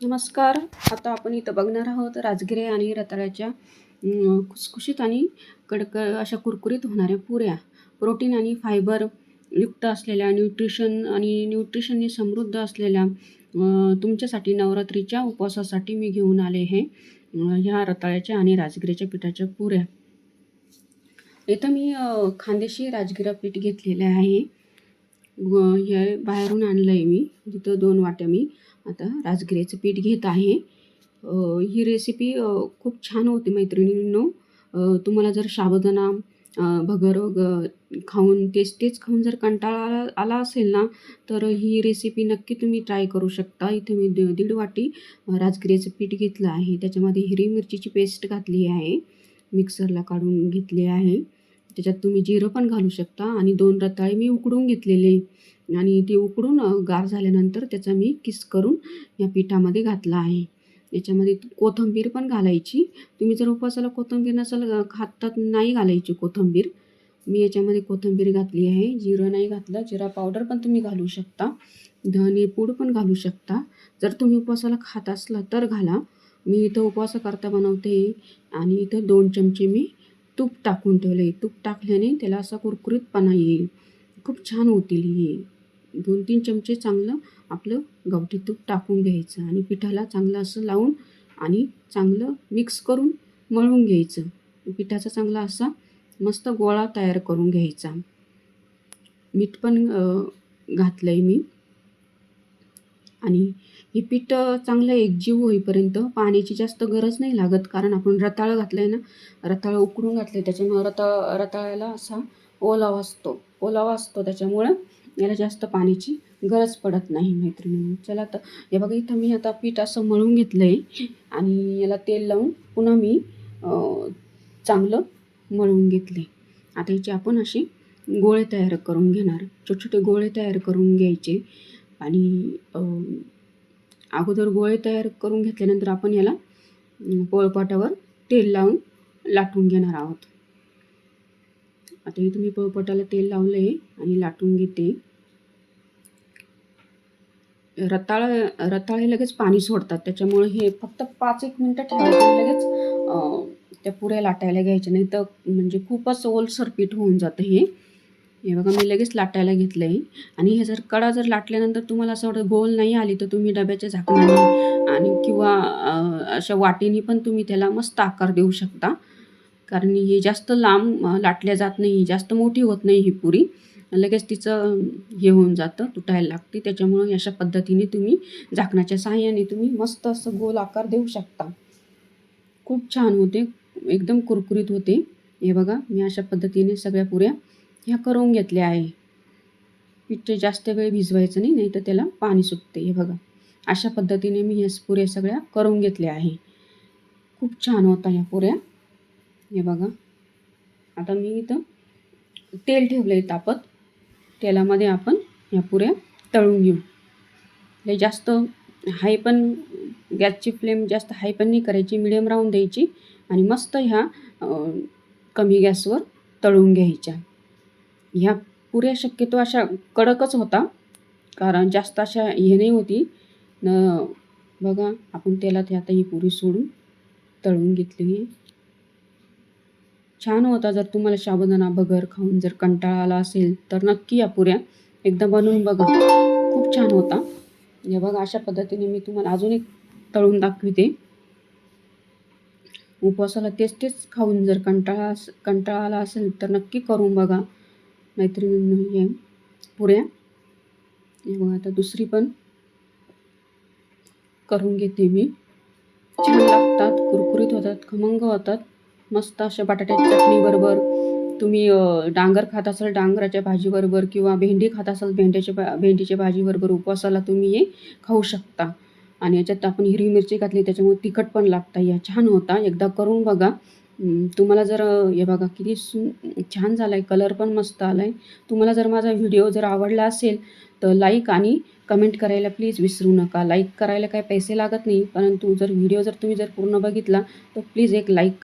नमस्कार. आता आपण इथं बघणार आहोत राजगिरे आणि रताळ्याच्या खुसखुशीत आणि कडक अशा कुरकुरीत होणाऱ्या पुऱ्या. प्रोटीन आणि फायबर युक्त असलेल्या न्यूट्रिशन आणि न्यूट्रिशनने समृद्ध असलेल्या तुमच्यासाठी नवरात्रीच्या उपवासासाठी मी घेऊन आले हे ह्या रताळ्याच्या आणि राजगिऱ्याच्या पिठाच्या पुऱ्या. इथं मी अं, खानदेशी राजगिरा पीठ घेतलेलं आहे. हे बाहेरून आणलं आहे मी. तिथं दोन वाट्या मी आता राजगिऱ्याचं पीठ घेत आहे. ही रेसिपी खूप छान होती मैत्रिणींनो. तुम्हाला जर साबुदाणा भगर वग खाऊन तेच तेच खाऊन जर कंटाळा आला आला असेल ना तर ही रेसिपी नक्की तुम्ही ट्राय करू शकता. इथे मी दीड वाटी राजगिऱ्याचं पीठ घेतलं आहे. त्याच्यामध्ये हिरवी मिरचीची पेस्ट घातली आहे. मिक्सरला काढून घेतली आहे. त्याच्यात तुम्ही जिरं पण घालू शकता. आणि दोन रताळे मी उकडून घेतलेले. आणि ते उकडून गार झाल्यानंतर त्याचा मी किस करून या पिठामध्ये घातला आहे. याच्यामध्ये कोथिंबीर पण घालायची. तुम्ही जर उपवासाला कोथिंबीर नसाल खातात नाही घालायची कोथिंबीर. मी याच्यामध्ये कोथिंबीर घातली आहे. जिरं नाही घातलं जिरा पावडर पण तुम्ही घालू शकता. धनेपूड पण घालू शकता. जर तुम्ही उपवासाला खात असला तर घाला. मी इथं उपवासाकरता बनवते. आणि इथं दोन चमचे मी तूप टाकून ठेवले तूप टाकल्याने त्याला असा कुरकुरीतपणा येईल. खूप छान होतील हे. दोन तीन चमचे चांगलं आपलं गावठी तूप टाकून घ्यायचं आणि पिठाला चांगलं असं लावून आणि चांगलं मिक्स करून मळून घ्यायचं. पिठाचा चांगला असा मस्त गोळा तयार करून घ्यायचा. मीठ पण घातलं आहे मी. आणि हे पीठ चांगलं एकजीव होईपर्यंत पाण्याची जास्त गरज नाही लागत. कारण आपण रताळं घातलं आहे ना रताळं उकडून घातलं आहे त्याच्यामुळं रताळ रताळ्याला असा ओलावा असतो ओलावा असतो. त्याच्यामुळं याला जास्त पाण्याची गरज पडत नाही मैत्रिणी. चला तर हे बघा इथं मी आता पीठ असं मळून घेतलं आहे आणि याला तेल लावून पुन्हा मी चांगलं मळून घेतले आता याचे आपण असे गोळे तयार करून घेणार. छोटे छोटे गोळे तयार करून घ्यायचे. आणि अगोदर गोळे तयार करून घेतल्यानंतर आपण याला पोळपाटावर तेल लावून लाटून घेणार आहोत. आता इथं मी पोळपाटाला तेल लावलं आहे आणि लाटून घेते. रताळ रताळे लगेच पाणी सोडतात त्याच्यामुळे हे फक्त पाच एक मिनटं ठेवायचं लगेच अं, त्या पुऱ्या लाटायला घ्यायच्या. नाही तर म्हणजे खूपच ओल पीठ होऊन जातं हे. हे बघा मी लगेच लाटायला घेतलं आहे आणि हे जर कडा जर लाटल्यानंतर तुम्हाला असं वाटतं गोल नाही आली तर तुम्ही डब्याच्या झाकणाने आणि किंवा अशा वाटीने पण तुम्ही त्याला मस्त आकार देऊ शकता. कारण हे जास्त लांब लाटल्या जात नाही जास्त मोठी होत नाही ही पुरी. लगेच तिचं हे होऊन जातं तुटायला लागते. त्याच्यामुळं अशा पद्धतीने तुम्ही झाकणाच्या सहाय्याने तुम्ही मस्त असं गोल आकार देऊ शकता. खूप छान होते. एकदम कुरकुरीत होते. हे बघा मी अशा पद्धतीने सगळ्या पुऱ्या ह्या करून घेतल्या आहे. पीठ जास्त वेळ भिजवायचं नाही नाही तर त्याला पाणी सुटते. हे बघा. अशा पद्धतीने मी ह्या पुऱ्या सगळ्या करून घेतल्या आहे. खूप छान होता ह्या पुऱ्या. हे बघा. आता मी इथं तेल ठेवलं आहे तापत. तेलामध्ये आपण ह्या पुऱ्या तळून घेऊ. लय जास्त हाय पण गॅसची फ्लेम जास्त हाय पण नाही करायची मिडियम राहून द्यायची आणि मस्त ह्या कमी गॅसवर तळून घ्यायच्या. ह्या पुऱ्या शक्यतो अशा कडकच होता. कारण जास्त अशा हे नाही होती. न बघा आपण तेलात आता ही पुरी सोडून तळून घेतली. छान होता. जर तुम्हाला साबुदाणा बगर खाऊन जर कंटाळा आला असेल तर नक्की या पुऱ्या एकदा बनवून बघा. खूप छान होता. हे बघा अशा पद्धतीने मी तुम्हाला अजून एक तळून दाखविते. उपवासाला तेच तेच खाऊन जर कंटाळा कंटाळा आला असेल तर नक्की करून बघा. मैत्रिणींनो हे पुऱ्या. मग बघा आता दुसरी पण करून घेते मी. छान लागतात कुरकुरीत होतात खमंग होतात. मस्त अशा बटाट्याच्या चटणीबरोबर तुम्ही डांगर खात असाल डांगराच्या भाजीबरोबर किंवा भेंडी खात असाल भेंड्याच्या भा भेंडीच्या भाजीबरोबर उपवासाला तुम्ही हे खाऊ शकता. आणि याच्यात आपण हिरवी मिरची घातली त्याच्यामुळे तिखट पण लागता. या छान होता. एकदा करून बघा. तुम्हाला जर हे बघा किती सु छान झाला आहे कलर पण मस्त आला आहे तुम्हाला जर माझा व्हिडिओ जर आवडला असेल तर लाईक आणि कमेंट करायला प्लीज विसरू नका. लाईक करायला काही पैसे लागत नाही परंतु जर व्हिडिओ जर तुम्ही जर पूर्ण बघितला तर प्लीज एक लाईक